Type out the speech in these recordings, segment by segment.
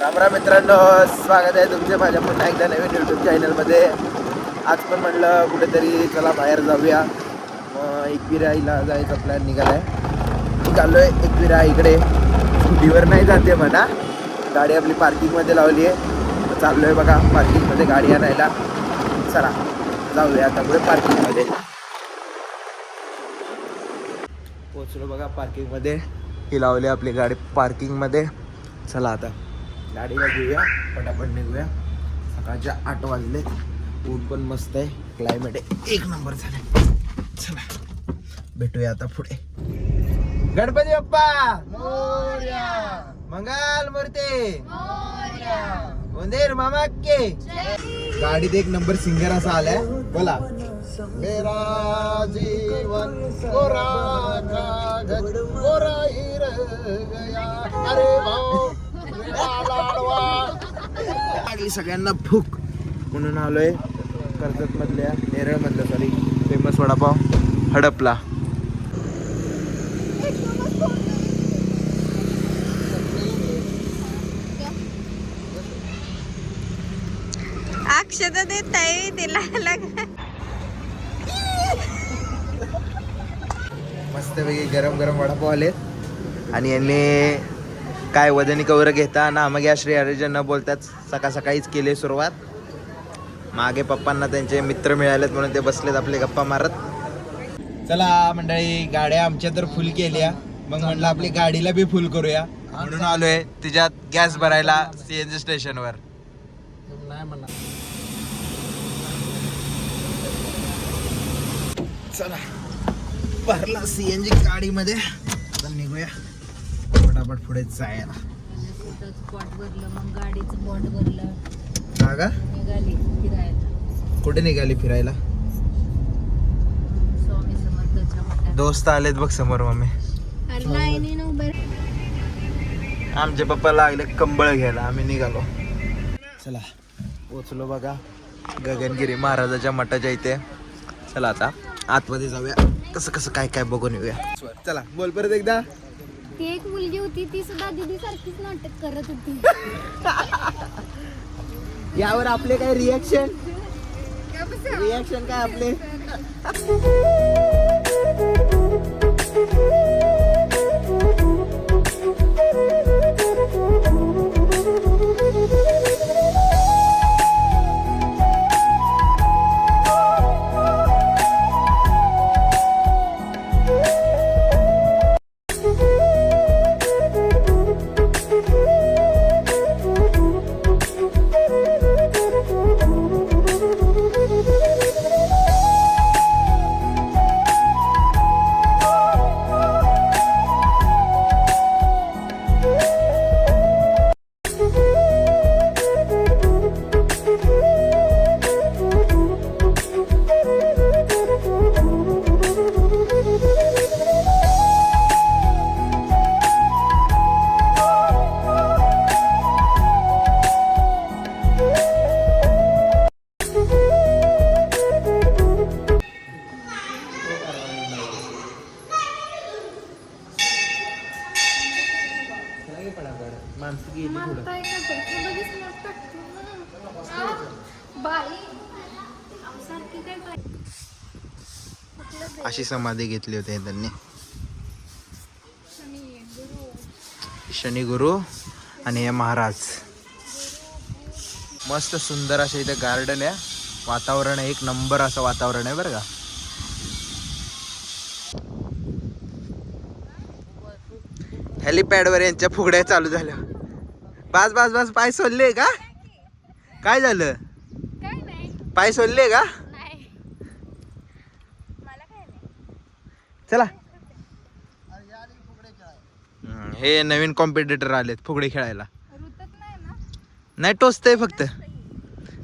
रामराम मित्रांनो स्वागत आहे तुमचे माझ्या पुन्हा एकदा नवीन यूट्यूब चॅनलमध्ये आज पण म्हटलं कुठेतरी चला बाहेर जाऊया. मग एकविराईला जायचा प्लॅन निघालाय. आहे एकविरा इकडे. स्कूटीवर नाही जाते म्हणा. गाडी आपली पार्किंगमध्ये लावली आहे. चाललो आहे बघा पार्किंगमध्ये गाडी आणायला. चला जाऊया आता पुढे पार्किंगमध्ये. पोचलो बघा पार्किंगमध्ये. ही लावली आपली गाडी पार्किंगमध्ये. चला आता. गाडीला घेऊया पटापट निघूया. सकाळच्या आठ वाजले. ऊन पण मस्त आहे. क्लायमेट आहे एक नंबर झाले चला भेटूया आता पुढे. गणपती बाप्पा! मंगल मूर्ती! उंदीर मामा के गाडीत एक नंबर सिंगर असा आलाय. बोला. मेरा जीवन कोरा कागज कोरा ही रह गया. अरे भाऊ! लागली सगळ्यांना भूक म्हणून आलोय. कर्जत मधल्या नेरळ मधल्या सॉरी फेमस वडापाव हडपला. अक्षता देत आहे तिला लग मस्तपैकी गरम गरम वडापाव आले आणि यांनी काय वजनी कवर घेता ना मग या श्री हरिजन न बोलताच सकाळ सकाळीच केली सुरुवात. मागे पप्पांना त्यांचे मित्र मिळालेत म्हणून ते बसलेत आपले गप्पा मारत. चला मंडळी गाड्या आमच्या तर फुल केल्या. मग म्हणलं आपली गाडीला बी फुल करूया. म्हणून आलोय तिच्यात गॅस भरायला सीएनजी स्टेशनवर चला भरला सीएनजी गाडीमध्ये. निघूया. फटाफट पुढे जायला. हा का? फिरायला. कुठे निघाली फिरायला? दोस्त आलेत बघ समोर मम्मी. आमचे पप्पा लागले कंबळ घ्यायला आम्ही निघालो. चला पोचलो बघा. गगनगिरी महाराजाच्या मठाच्या इथे. चला आता आतमध्ये जाऊया. कसं कसं काय काय बघून येऊया. चला बोल परत एकदा. ती एक मुलगी होती ती सुद्धा दीदी सारखीच नाटक करत होती. यावर आपले काय रिॲक्शन रिॲक्शन काय आपले? माणसं गेली पुढं. बाई. सारखी काय बाई? अशी समाधी घेतली होती त्यांनी. शनी गुरु. आणि हे महाराज. मस्त सुंदर असं इथे गार्डन आहे. वातावरण एक नंबर असं वातावरण आहे बरं का. हेलिपॅडवर यांच्या फुगड्या चालू झाल्या. बास बास बास पाय सोडले का? काय झालं? पाय सोडले का? चला. हे नवीन कॉम्पिटिटर आलेत फुगडी खेळायला. नाही टोचतंय फक्त.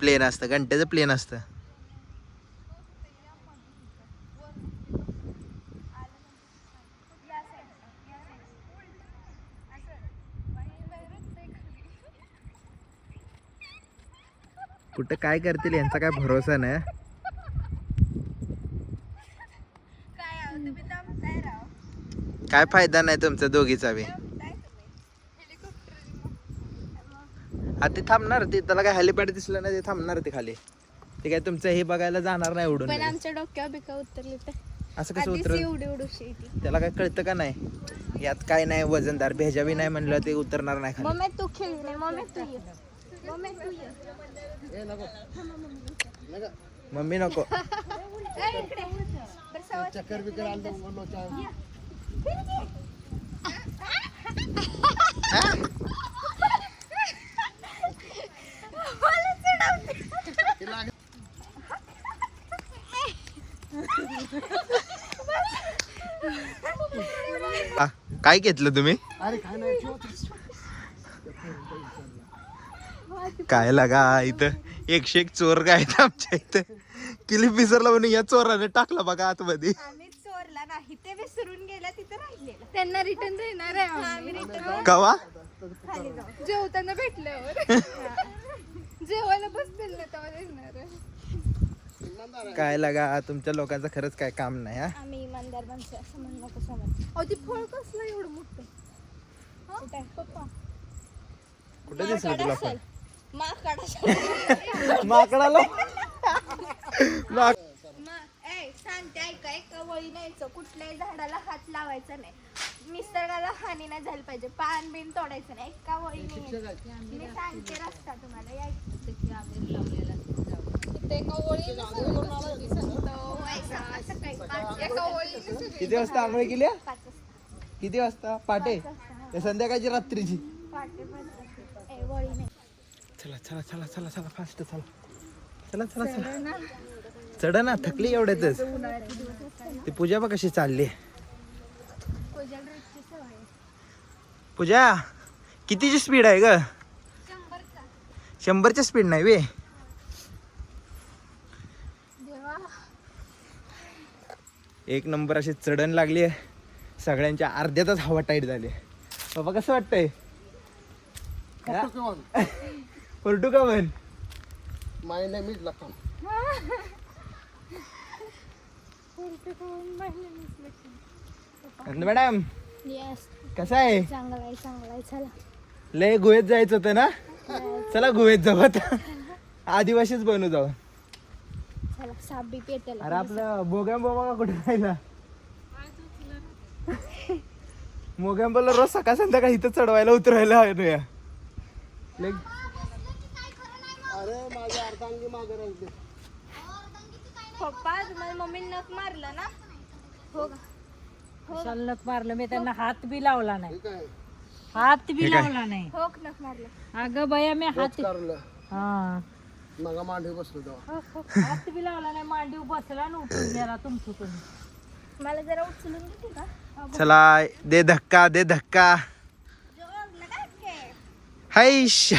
प्लेन असतं घंट्याचं प्लेन असतं. कुठं काय करतील यांचा काय भरोसा नाही काय फायदा नाही तुमचा दोघीचा बी. दमताय तुम्ही. हेलिकॉप्टर हा ते थांबणार ते त्याला काय हेलिपॅड दिसलं नाही ते थांबणार ते खाली. ते काय तुमचं हे बघायला जाणार नाही उडून पण लगेच. आमच्या डोक्यावर बिका उतरली तर. असं कसं आधीच उतर एवढी उडूशी ती. त्याला काय कळतं का नाही? यात काय नाही वजनदार भेजावी नाही म्हणलं ते उतरणार नाही खाली. मम्मी तू खेळ नाही मम्मी तू ये. मम्मी तू ये मम्मी नको. ए, इकडे. बरं, सवय. मला चढवते. आ, काय घेतलं तुम्ही? काय लागा इथं? एकशे एक चोर काय आमच्या इथं? किली पिसरला म्हणून या चोराने टाकला बघा आतमध्ये. आम्ही चोरला नाही ते विसरून गेला तिथे राहिलेला. त्यांना रिटर्न देणार आहे आम्ही. रिटर्न कवा? खाली जाऊ. जेवताना भेटल्यावर. जेवायला बसतील ना तेव्हा देणार आहे. काय लागा तुमच्या लोकांचं खरंच काय काम नाही हा? आम्ही इमानदार माणसं असं म्हणलं कसं अहो ती फळ कसलं एवढं मोठं? कुठे दिसलं तुला. माकडाला माक मा- ए, सांगते ऐका एका वळी न्यायचं. कुठल्याही झाडाला हात लावायचा नाही. निसर्गाला हानी नाही झाली पाहिजे. पान बिन तोडायचं नाही. एका वळी मी सांगते रस्ता तुम्हाला. या किती वाजता आंघोळ केली? किती वाजता? पाटे संध्याकाळची रात्रीची. नाही चला चला चला चला चला फास्ट चला. चला चला चला. चढ ना थकली एवढ्यातच ती पूजा बघ कशी चालली. पूजा कितीची स्पीड आहे ग? शंभरचा. शंभरच्या स्पीड नाही वे देवा. एक नंबर अशी चढण लागली आहे. सगळ्यांच्या अर्ध्यातच हवा टाईट झाली. बाबा कसं वाटतंय? पलटू का म्हण? मॅडम येस कसं आहे? चांगला आहे चांगला आहे चला. लय गुहेत जायचं होतं ना? चला गुहेत जाऊ आता. आदिवासीच बनू जाऊ. चला साप बी पेटेल अरे आपलं मोगॅम्बो कुठे राहिला? मोगॅम्बोला रोज सकाळ संध्याकाळ इथं चढवायला उतरायला या लय पप्पा तुम्हाला मम्मी नख मारलं ना? हो का? सल्लक मारलं मी त्यांना हात बी लावला नाही. हात बी लावला नाही. हो का नख मारलं? अगं बया मी हात हा. मगा मांडी बसलो तेव्हा. हात बी लावला नाही मांडीव बसला ना उठून गेला तुमचं तुम्ही. मला जरा उचलून देते का चला दे धक्का दे धक्का. हाईश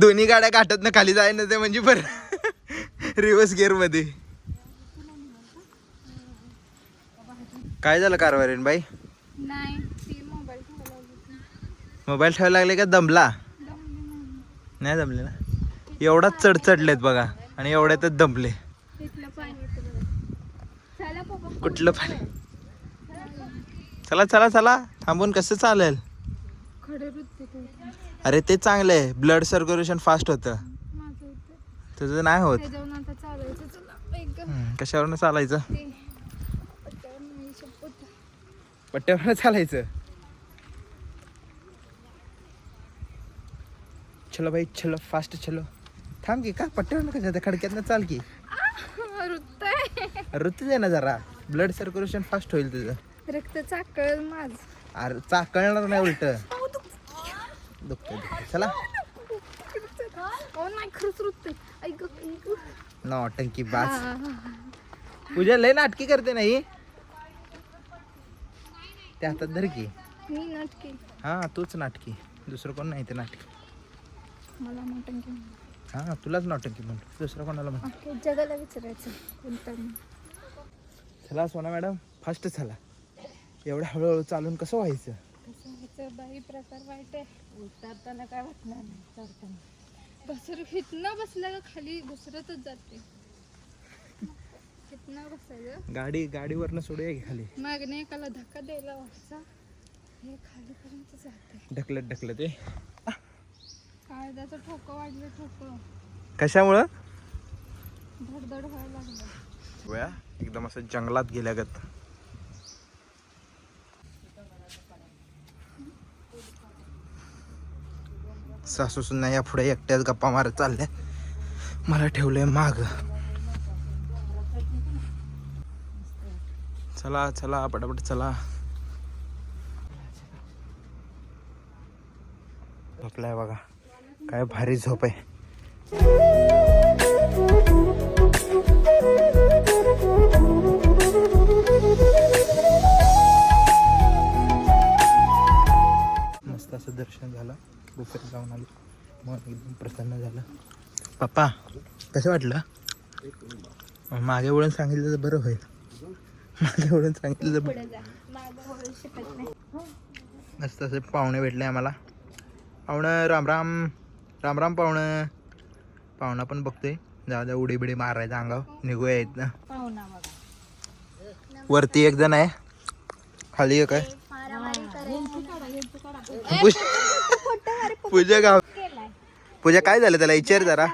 दोन्ही गाड्या गाठत ना खाली जाय ना ते म्हणजे बरं. रिव्हर्स गिअरमध्ये काय झालं कारवारीन बाई? मोबाईल ठेवायला लागली. का दमला? नाही दमले ना. एवढाच चढ चढलेत बघा आणि एवढ्यातच दमले. कुठलं पाणी? चला चला चला. थांबून कसं चालेल? अरे ते चांगलं आहे. ब्लड सर्क्युलेशन फास्ट होतं. तुझं नाही होत. कशावरनं चालायचं? पट्ट्यावर चालायचं? चलो भाई चलो फास्ट चलो. थांब की का पट्ट्यावर कशा खडक्यातनं चाल की. ऋतू दे ना जरा. ब्लड सर्क्युलेशन फास्ट होईल तुझं. रक्त चाकळ माझ. अरे चाकळणार नाही उलट. दुखतं चला. ऐक ऐक. नौटंकी बास. पूजा लय नाटकी करते नाही ते हातात धर की. मी नाटकी. हा तूच नाटकी. दुसरं कोण नाही ते नाटकी. मला नौटंकी हा तुलाच नौटंकी म्हणतो दुसरं कोणाला म्हण. अख्ख्या जगाला विचारायचं. कोणतं. चला सोना मॅडम फास्ट चला. एवढं हळूहळू चालून कसं व्हायचं? बाई प्रकार वाईट आहे. उतरताना काय वाटणार नाही चढताना. बसर हितनं बसलं का खाली घुसरतच जाते. हितनं बसायचं. गाडी गाडीवरनं सोडूया की खाली? मागणे एकाला धक्का द्यायला वाटचा हे खालीपर्यंत जाते. ढकलत ढकलत ते हृदयाचं ठोकं वाढलं ठोकं. कशामुळं? धडधड व्हायला लागलं. एकदम असं जंगलात गेल्यागत सासूसून या पुढे एकट्याच गप्पा मारत चालल्या. मला ठेवलंय माग. चला चला पटापट चला. झोपलाय बघा काय भारी झोप आहे. मस्त असं दर्शन झालं. गुफेत जाऊन आलो. मन एकदम प्रसन्न झालं. पप्पा कसं वाटलं? मागे वळून सांगितलं तर बरं होईल. मागे वळून सांगितलं तर मस्त असे पाहुणे भेटले आम्हाला. पाहुणं राम राम. राम राम पाहुणं. पाहुणा पण बघतोय. जाऊ द्या उडी बिडी मारायचं अंगावर. निघूया येत ना वरती एक जण आहे. खाली एक आहे. पूजा पूजा गाव पूजा काय झालं त्याला? विचार जरा.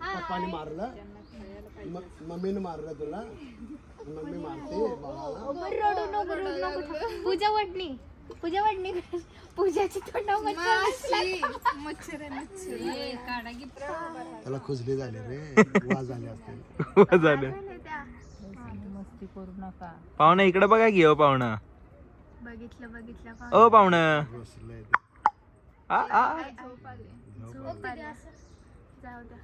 हा पप्पाने मारलं. मम्मीने मारलं तुला. मम्मी मारते पूजा वडणी. पूजा वडणी. पूजाची त्याला खुजली झाली रे. असते. झालं मस्ती करू नका. पाहुणं इकडे बघा की हो पाहुणं. बघितलं बघितलं. ओ पाहुणं. बसलंय आ, आ. जाऊ द्या.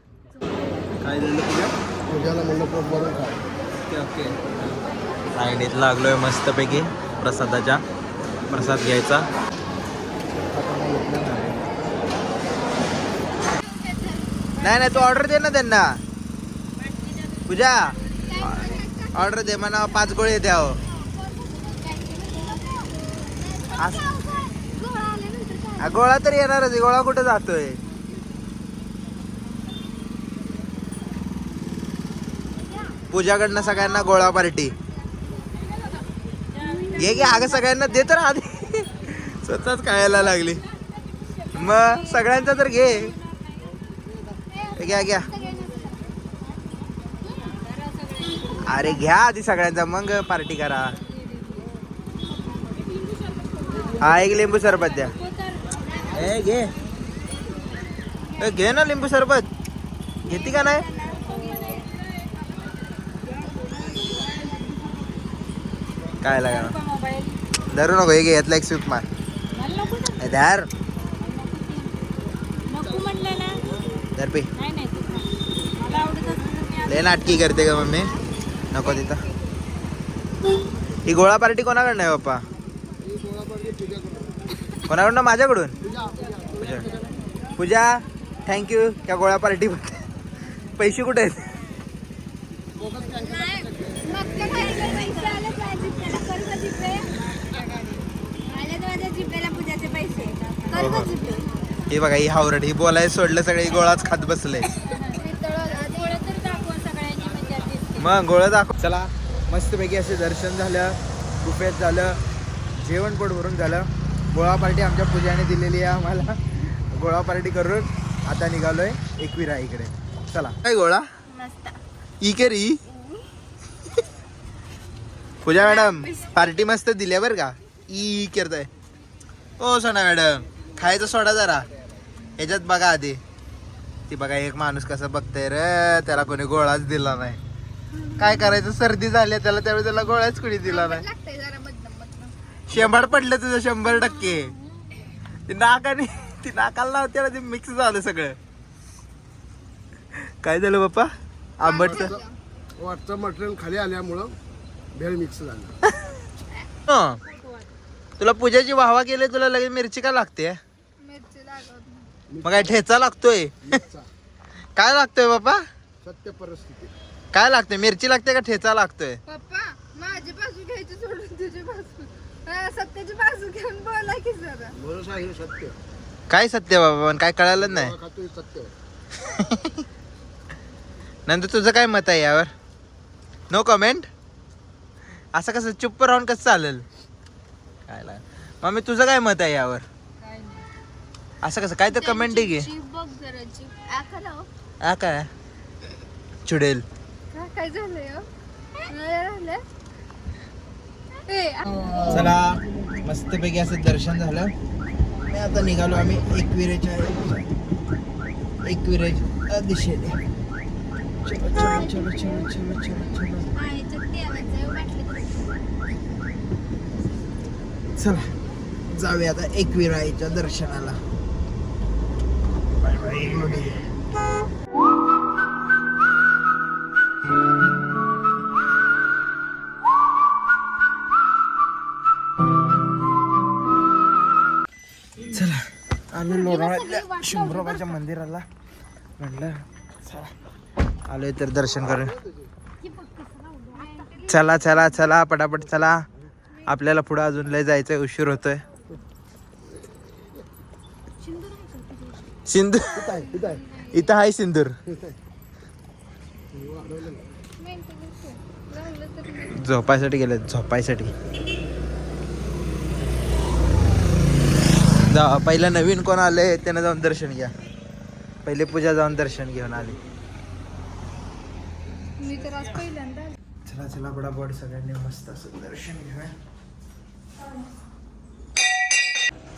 काय झालं तुझ्या? पूजाला म्हणलं पोट भरून खा. Okay okay. साईडीत लागलोय मस्तपैकी प्रसादाच्या. प्रसाद घ्यायचा. नाही नाही तू ऑर्डर दे ना त्यांना. पूजा. ऑर्डर दे म्हणा पाच गोळे द्या हा, गोळा तर येणारच आहे. गोळा कुठे जातोय? पूजाकडनं सगळ्यांना गोळा पार्टी. घे घे अगं सगळ्यांना दे तर आधी. स्वतःच खायला लागली. मग सगळ्यांचा तर घे. घ्या घ्या. अरे घ्या आधी सगळ्यांचा. मग पार्टी करा. हा एक लिंबू सरबत द्या. ए घे. ए, घे ना लिंबू सरबत. घेते का नाही? काय लागणार धरू नको हे घेतला यातला एक स्वीट मार. धर. धर पे. लय नाटकी करते का मम्मी. नको तिथं. ही गोळा पार्टी कोणाकडनं आहे पप्पा? कोणाकडून माझ्याकडून? पूजा. पूजा थँक्यू त्या गोळ्या पार्टी पैसे कुठे आहेत? मागच्या बघा ही हावरट ही बोलाय सोडलं सगळे गोळाच खात बसले. मग गोळा दाखव. चला मस्तपैकी असे दर्शन झालं गुफेत झालं जेवण पोट भरून झालं. गोळा पार्टी आमच्या पूजाने दिलेली आहे आम्हाला. गोळा पार्टी करून आता निघालोय एकविरा इकडे. चला. काय गोळा? मस्त ई के री? पूजा मॅडम पार्टी मस्त दिल्या बरं का? ई करताय. ओ सोना मॅडम खायचं सोडा जरा. याच्यात बघा आधी. ती बघा एक माणूस कसं बघतंय रे त्याला कोणी गोळाच दिला नाही. काय करायचं? सर्दी झाली त्याला त्यावेळी त्याला गोळाच कोणी दिला नाही. शंभर पडलं तुझं शंभर टक्के. ती नाकाने ती नाकाला लावते ते मिक्स झालं सगळं. काय झालं बाप्पा? आंबटचं? वरचं मटेरियल खाली आल्यामुळं भेळ मिक्स झालं. हं. तुला पूजाची वाहवा केली तुला लगेच मिरची का लागते? मिरची लागत मग काय ठेचा लागतोय? मिक्सचा काय लागतोय बाबा सत्य परिस्थिती. काय लागतोय? मिरची लागते का ठेचा लागतोय? पप्पा माझी बाजू घ्यायची सोडून तुझी बाजू. सत्याची बाजू घेऊन बोला की जरा. भरोसा हे सत्य. काय सत्य बाबा? पण काय कळालं नाही. सत्य. नंतर तुझं काय मत आहे यावर? नो कमेंट असं कसं चुप्प राहून कसं चालेल? काय लाग मम्मी तुझं काय मत आहे यावर? काय नाही. असं कसं काय तर कमेंट घे जीभ बघ जरा जीभ आखा हो. हा काय? चुडेल. का काय झालंय हो? नाही राहिलं? चला मस्तपैकी असं दर्शन झालं. आणि आता निघालो आम्ही एकविरेच्या एकविरेच्या दिशेने. चलो चलो चलो चलो चलो चलो चलो. चला जाऊया आता एकविराईच्या दर्शनाला. Bye bye. शंभरोबाच्या मंदिराला. म्हटलं चला. आलोय तर दर्शन करून. चला चला चला पटापट चला. आपल्याला पुढे अजून लय जायचंय उशीर होतोय. सिंदूर आहे इथं आहे इथं आहे सिंदूर. झोपायसाठी गेले झोपायसाठी. जा पहिला नवीन कोण आले त्यानं जाऊन दर्शन घ्या. पहिले पूजा जाऊन दर्शन घेऊन आली. मी तर आज पहिल्यांदा चला चला बडाबड सगळ्यांनी मस्त असं दर्शन घेऊया.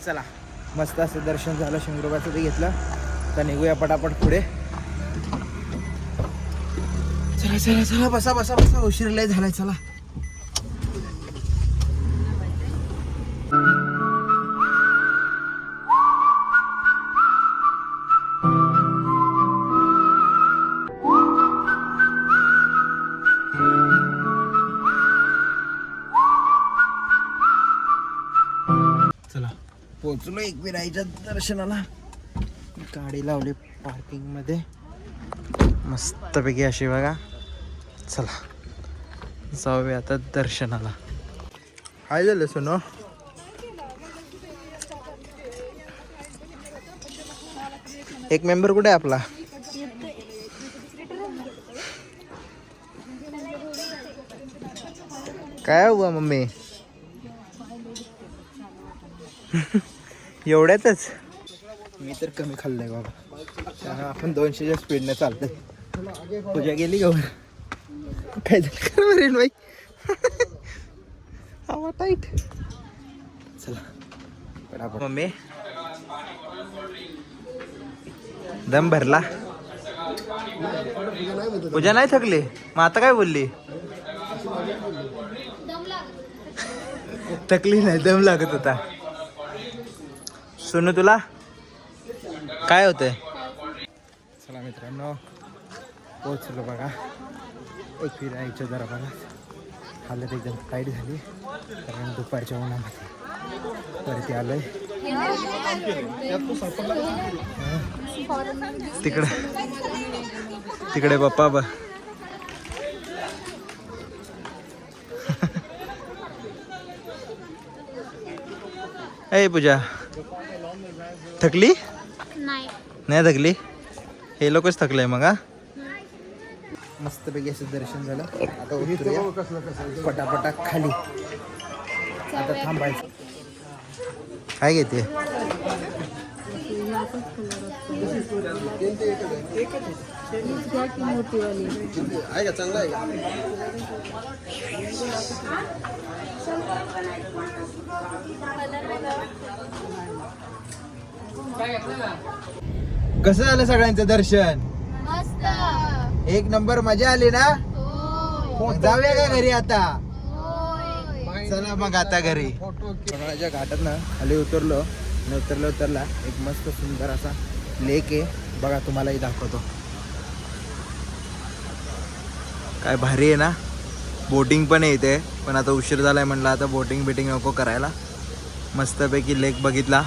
चला मस्त असं दर्शन झालं शिंगरोबाचं ते घेतलं. तर निघूया पटापट पुढे. चला चला चला बसा बसा बसा उशीर लय झालाय चला चला. पोचलो एकविराईच्या दर्शनाला. गाडी लावली पार्किंगमध्ये. मस्तपैकी अशी बघा. चला जाऊया आता दर्शनाला. काय झालं सोनो. एक मेंबर कुठे आहे आपला? काय हुआ मम्मी? एवढ्यातच? मी तर कमी खाल्लंय बाबा. त्यामुळे आपण दोनशेच्या स्पीडने चालतोय. पूजा गेली का बरं? काय झालं? बाई. टाईट चला. मम्मी. दम भरला. पूजा नाही थकली? मग आता काय बोलली? थकली नाही दम लागत होता. सोनू तुला? काय होतंय? चला मित्रांनो पोचलो बघा. एकवीर जरा बघा हालत एकदम टाईट झाली. कारण दुपारच्या उन्हामध्ये परत आलंय. तिकडे तिकडे बाप्पा बा ए पूजा थकली? नाही. नाही थकली? हे लोकच थकले मग हा? मस्तपैकी असं दर्शन झालं. आता उतरूया. पटापटा खाली. आता थांबायचं. काय घेते? आहे का चांगला आहे का कसं झालं सगळ्यांचं दर्शन? मस्त. एक नंबर मजा आली ना. मग जाऊया का घरी आता. चला मग आता घरी. लोणावळ्याच्या घाटात ना खाली उतरलो आणि उतरलो उतरला एक मस्त सुंदर असा लेक आहे. बघा तुम्हालाही दाखवतो. काय भारी आहे ना? बोटिंग पण आहे इथे. पण आता उशीर झालाय म्हणलं आता बोटिंग बिटिंग नको करायला. मस्तपैकी लेक बघितला.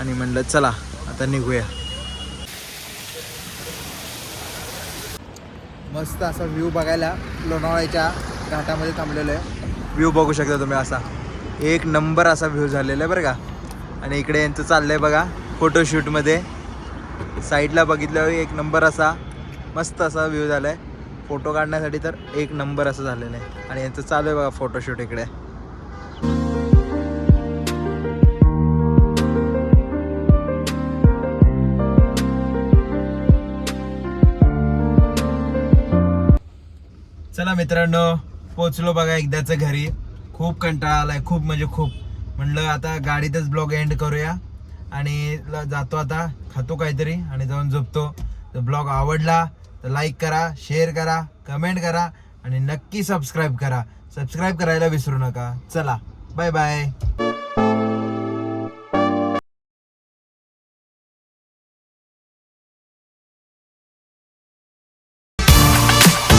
आणि म्हणलं चला आता निघूया. मस्त असा व्ह्यू बघायला लोणावळ्याच्या घाटामध्ये थांबलेलो आहे. व्ह्यू बघू शकता तुम्ही असा. एक नंबर असा व्ह्यू झालेला आहे बरं का. आणि इकडे यांचं चाललंय बघा फोटोशूटमध्ये साईडला बघितल्यावर एक नंबर असा मस्त असा व्ह्यू झाला आहे फोटो काढण्यासाठी तर एक नंबर असं झालेलं आहे. आणि यांचं चालू आहे बघा फोटोशूट इकडे. चला मित्रांनो पोचलो बघा एकदाच घरी. खूप कंटाळा आलाय खूप म्हणजे खूप. म्हणलं आता गाडीतच ब्लॉग एंड करूया. आणि ल- जातो आता खातो काहीतरी आणि जाऊन झोपतो. तर ब्लॉग आवडला तर लाईक करा शेअर करा कमेंट करा आणि नक्की सबस्क्राईब करा. सबस्क्राईब करायला विसरू नका. चला बाय बाय